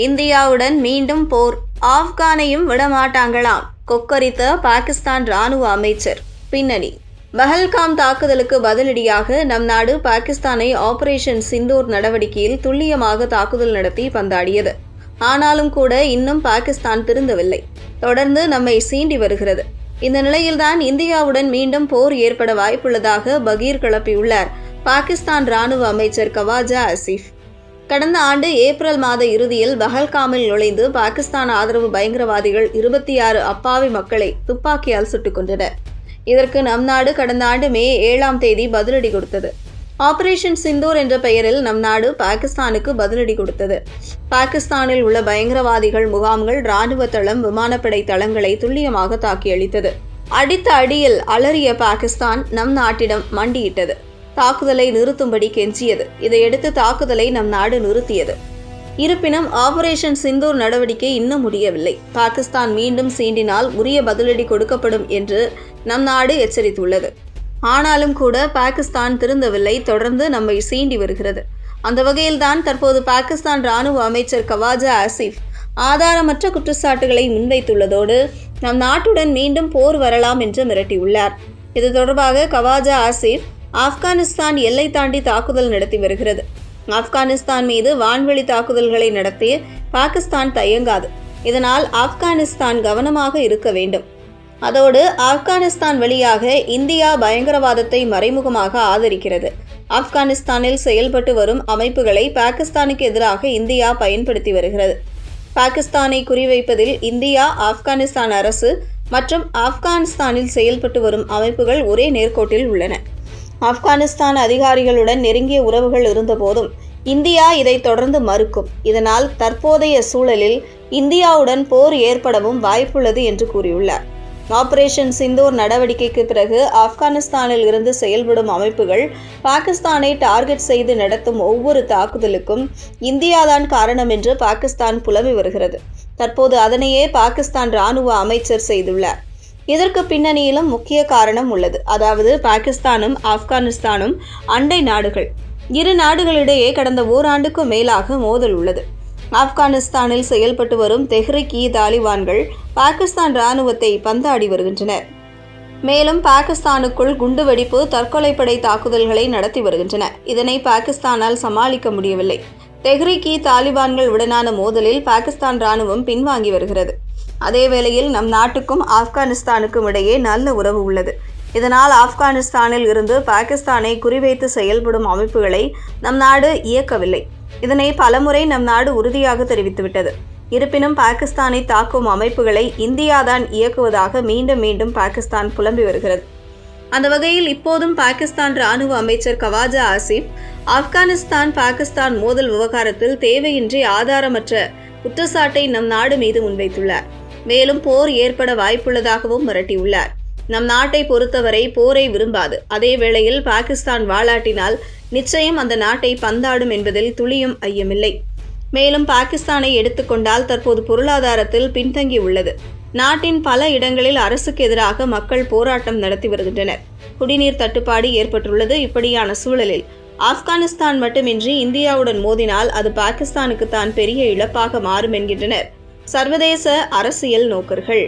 இந்தியாவுடன் மீண்டும் போர். ஆப்கானையும் விடமாட்டாங்களாம். கொக்கரித்த பாகிஸ்தான் ராணுவ அமைச்சர். பின்னணி. பஹல்காம் தாக்குதலுக்கு பதிலடியாக நம் நாடு பாகிஸ்தானை ஆபரேஷன் சிந்தூர் நடவடிக்கையில் துல்லியமாக தாக்குதல் நடத்தி பந்தாடியது. ஆனாலும் கூட இன்னும் பாகிஸ்தான் திருந்தவில்லை. தொடர்ந்து நம்மை சீண்டி வருகிறது. இந்த நிலையில்தான் இந்தியாவுடன் மீண்டும் போர் ஏற்பட வாய்ப்புள்ளதாக பகீர் கிளப்பியுள்ளார். பாகிஸ்தான் ராணுவ அமைச்சர் கவாஜா அசிஃப். கடந்த ஆண்டு ஏப்ரல் மாத இறுதியில் பஹல்காமில் நுழைந்து பாகிஸ்தான் ஆதரவு பயங்கரவாதிகள் இருபத்தி ஆறு அப்பாவி மக்களை துப்பாக்கியால் சுட்டுக் கொண்டனர் இதற்கு நம் நாடு கடந்த ஆண்டு மே ஏழாம் தேதி பதிலடி கொடுத்தது. ஆபரேஷன் சிந்தூர் என்ற பெயரில் நம் நாடு பாகிஸ்தானுக்கு பதிலடி கொடுத்தது. பாகிஸ்தானில் உள்ள பயங்கரவாதிகள் முகாம்கள் இராணுவ தளம் விமானப்படை தளங்களை துல்லியமாக தாக்கியளித்தது. அடித்த அடியில் அலறிய பாகிஸ்தான் நம் நாட்டிடம் மண்டியிட்டது. தாக்குதலை நிறுத்தும்படி கெஞ்சியது. இதையடுத்து தாக்குதலை நம் நாடு நிறுத்தியது. இருப்பினும் ஆபரேஷன் சிந்தூர் நடவடிக்கை இன்னும் முடியவில்லை. பாகிஸ்தான் மீண்டும் சீண்டினால் உரிய பதிலடி கொடுக்கப்படும் என்று நம் நாடு எச்சரித்துள்ளது. ஆனாலும் கூட பாகிஸ்தான் திருந்தவில்லை. தொடர்ந்து நம்மை சீண்டி வருகிறது. அந்த வகையில்தான் தற்போது பாகிஸ்தான் ராணுவ அமைச்சர் கவாஜா ஆசிஃப் ஆதாரமற்ற குற்றச்சாட்டுகளை முன்வைத்துள்ளதோடு நம் நாட்டுடன் மீண்டும் போர் வரலாம் என்று மிரட்டியுள்ளார். இது தொடர்பாக கவாஜா ஆசிஃப் ஆப்கானிஸ்தான் எல்லை தாண்டி தாக்குதல் நடத்தி வருகிறது. ஆப்கானிஸ்தான் மீது வான்வெளி தாக்குதல்களை நடத்தி பாகிஸ்தான் தயங்காது. இதனால் ஆப்கானிஸ்தான் கவனமாக இருக்க வேண்டும். அதோடு ஆப்கானிஸ்தான் வழியாக இந்தியா பயங்கரவாதத்தை மறைமுகமாக ஆதரிக்கிறது. ஆப்கானிஸ்தானில் செயல்பட்டு வரும் அமைப்புகளை பாகிஸ்தானுக்கு எதிராக இந்தியா பயன்படுத்தி வருகிறது. பாகிஸ்தானை குறிவைப்பதில் இந்தியா ஆப்கானிஸ்தான் அரசு மற்றும் ஆப்கானிஸ்தானில் செயல்பட்டு வரும் அமைப்புகள் ஒரே நேர்கோட்டில் உள்ளன. ஆப்கானிஸ்தான் அதிகாரிகளுடன் நெருங்கிய உறவுகள் இருந்தபோதும் இந்தியா இதை தொடர்ந்து மறுக்கும். இதனால் தற்போதைய சூழலில் இந்தியாவுடன் போர் ஏற்படவும் வாய்ப்புள்ளது என்று கூறியுள்ளார். ஆபரேஷன் சிந்தூர் நடவடிக்கைக்கு பிறகு ஆப்கானிஸ்தானில் இருந்து செயல்படும் அமைப்புகள் பாகிஸ்தானை டார்கெட் செய்து நடத்தும் ஒவ்வொரு தாக்குதலுக்கும் இந்தியாதான் காரணம் என்று பாகிஸ்தான் புலம்பி வருகிறது. தற்போது அதனையே பாகிஸ்தான் ராணுவ அமைச்சர் செய்துள்ளார். இதற்கு பின்னணியிலும் முக்கிய காரணம் உள்ளது. அதாவது பாகிஸ்தானும் ஆப்கானிஸ்தானும் அண்டை நாடுகள். இரு நாடுகளிடையே கடந்த ஓராண்டுக்கும் மேலாக மோதல் உள்ளது. ஆப்கானிஸ்தானில் செயல்பட்டு வரும் தெஹ்ரிக் இ தாலிபான்கள் பாகிஸ்தான் ராணுவத்தை பந்தாடி வருகின்றனர். மேலும் பாகிஸ்தானுக்குள் குண்டுவெடிப்பு தற்கொலைப்படை தாக்குதல்களை நடத்தி வருகின்றன. இதனை பாகிஸ்தானால் சமாளிக்க முடியவில்லை. தெஹ்ரிக் இ தாலிபான்கள் உடனான மோதலில் பாகிஸ்தான் ராணுவம் பின்வாங்கி வருகிறது. அதே வேளையில் நம் நாட்டுக்கும் ஆப்கானிஸ்தானுக்கும் இடையே நல்ல உறவு உள்ளது. இதனால் ஆப்கானிஸ்தானில் இருந்து பாகிஸ்தானை குறிவைத்து செயல்படும் அமைப்புகளை நம் நாடு இயக்கவில்லை. இதனை பலமுறை நம் நாடு உறுதியாக தெரிவித்துவிட்டது. இருப்பினும் பாகிஸ்தானை தாக்கும் அமைப்புகளை இந்தியாதான் இயக்குவதாக மீண்டும் மீண்டும் பாகிஸ்தான் புலம்பி வருகிறது. அந்த வகையில் இப்போதும் பாகிஸ்தான் ராணுவ அமைச்சர் கவாஜா ஆசிப் ஆப்கானிஸ்தான் பாகிஸ்தான் மோதல் விவகாரத்தில் தேவையின்றி ஆதாரமற்ற குற்றச்சாட்டை நம் நாடு மீது முன்வைத்துள்ளார். மேலும் போர் ஏற்பட வாய்ப்புள்ளதாகவும் மிரட்டியுள்ளார். நம் நாட்டை பொறுத்தவரை போரை விரும்பாது. அதே வேளையில் பாகிஸ்தான் வாளாட்டினால் நிச்சயம் அந்த நாட்டை பந்தாடும் என்பதில் துளியும் ஐயமில்லை. மேலும் பாகிஸ்தானை எடுத்துக்கொண்டால் தற்போது பொருளாதாரத்தில் பின்தங்கி உள்ளது. நாட்டின் பல இடங்களில் அரசுக்கு எதிராக மக்கள் போராட்டம் நடத்தி வருகின்றனர். குடிநீர் தட்டுப்பாடு ஏற்பட்டுள்ளது இப்படியான சூழலில். ஆப்கானிஸ்தான் மட்டுமின்றி இந்தியாவுடன் மோதினால் அது பாகிஸ்தானுக்கு தான் பெரிய இழப்பாக மாறும் என்கின்றனர். சர்வதேச அரசியல் நோக்கர்கள்.